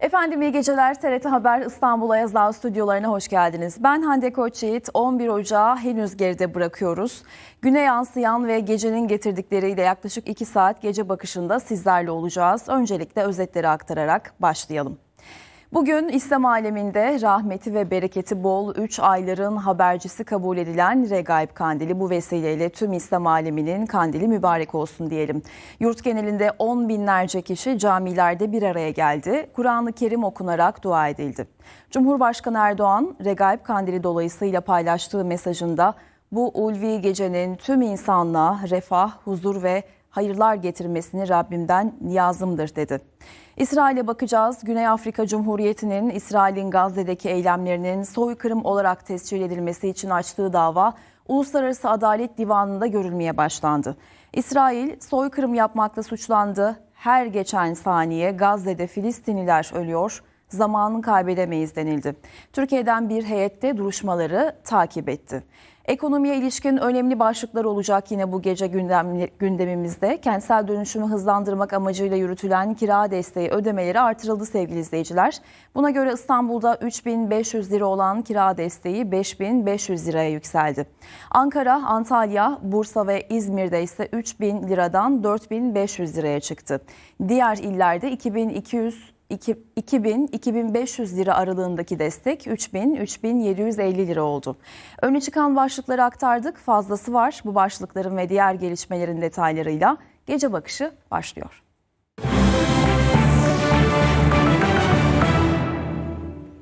Efendim iyi geceler. TRT Haber İstanbul Ayazdağ stüdyolarına hoş geldiniz. Ben Hande Koçyiğit. 11 Ocağı henüz geride bırakıyoruz. Güne yansıyan ve gecenin getirdikleriyle yaklaşık 2 saat gece bakışında sizlerle olacağız. Öncelikle özetleri aktararak başlayalım. Bugün İslam aleminde rahmeti ve bereketi bol 3 ayların habercisi kabul edilen Regaib Kandili bu vesileyle tüm İslam aleminin kandili mübarek olsun diyelim. Yurt genelinde 10 binlerce kişi camilerde bir araya geldi. Kur'an-ı Kerim okunarak dua edildi. Cumhurbaşkanı Erdoğan Regaib Kandili dolayısıyla paylaştığı mesajında bu ulvi gecenin tüm insanlığa refah, huzur ve hayırlar getirmesini Rabbimden niyazımdır dedi. İsrail'e bakacağız. Güney Afrika Cumhuriyeti'nin İsrail'in Gazze'deki eylemlerinin soykırım olarak tescil edilmesi için açtığı dava Uluslararası Adalet Divanı'nda görülmeye başlandı. İsrail soykırım yapmakla suçlandı. Her geçen saniye Gazze'de Filistinliler ölüyor. Zamanını kaybedemeyiz denildi. Türkiye'den bir heyette duruşmaları takip etti. Ekonomiye ilişkin önemli başlıklar olacak yine bu gece gündem, gündemimizde. Kentsel dönüşümü hızlandırmak amacıyla yürütülen kira desteği ödemeleri artırıldı sevgili izleyiciler. Buna göre İstanbul'da 3500 lira olan kira desteği 5500 liraya yükseldi. Ankara, Antalya, Bursa ve İzmir'de ise 3000 liradan 4500 liraya çıktı. Diğer illerde 2200 2000-2500 lira aralığındaki destek 3000-3750 lira oldu. Öne çıkan başlıkları aktardık. Fazlası var. Bu başlıkların ve diğer gelişmelerin detaylarıyla gece bakışı başlıyor.